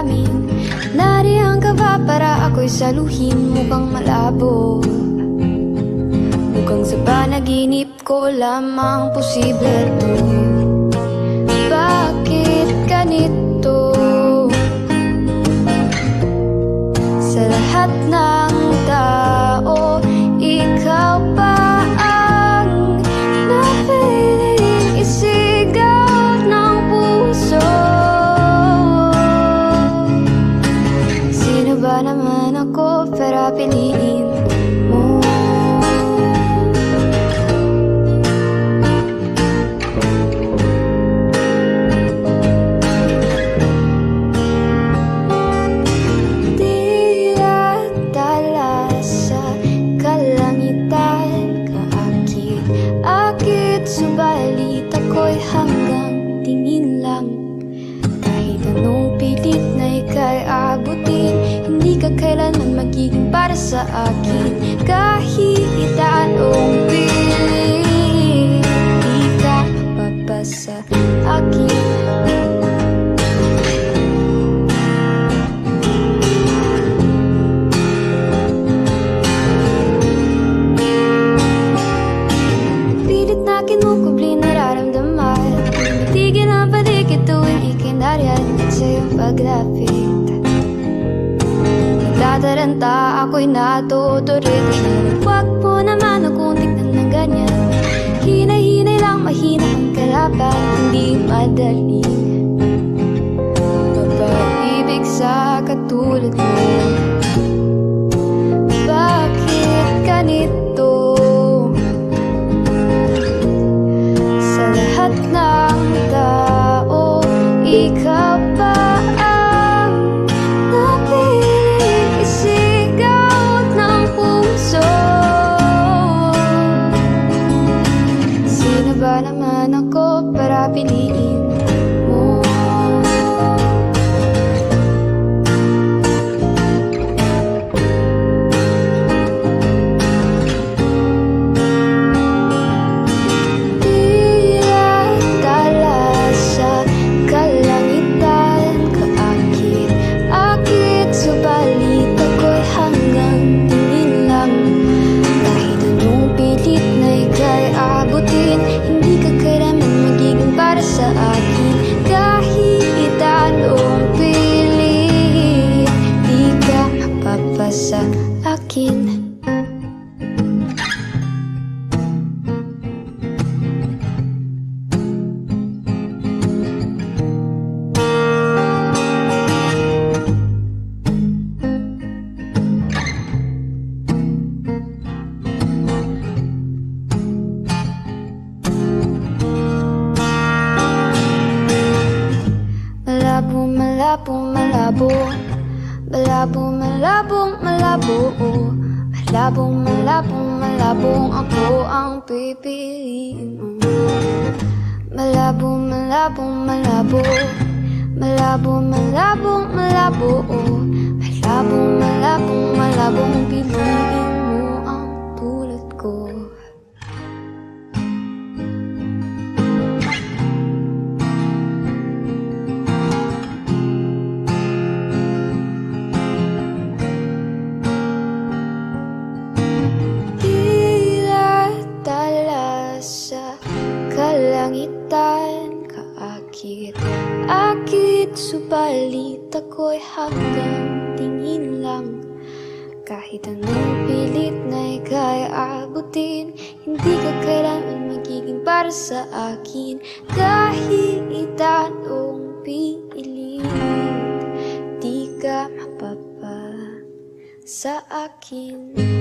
aking damdamin Nariyan ka ba para ako'y saluhin? Mukhang malabo. Mukhang sa panaginip ko lamang posible to magiging para sa akin. Kahit anong pilit Di ka mapapasa akin. Pilit na kinukubli nararamdaman. Tigil ang paligid tuwing ika'y nariyan At sa iyong paglapit Nagtataranta ako'y natuturik Huwag mo naman akong tignan ng ganyan. Hinay-hinay lang mahina ang kalaban. Hindi madali. Mapaibig sa katulad mo. Bakit ganito? Sa lahat ng Malabo, malabo, malabo. Malabo, malabong, malabo. Malabong, malabong, malabong Ako ang pipiliin mo. Malabo, malabong, malabo. Malabo, malabong, malabo akit Subalit ako'y hanggang tingin lang. Kahit anong pilit na ika'y abutin Hindi ka kailanman magiging para sa akin. Kahit anong pilit Di ka mapapa sa akin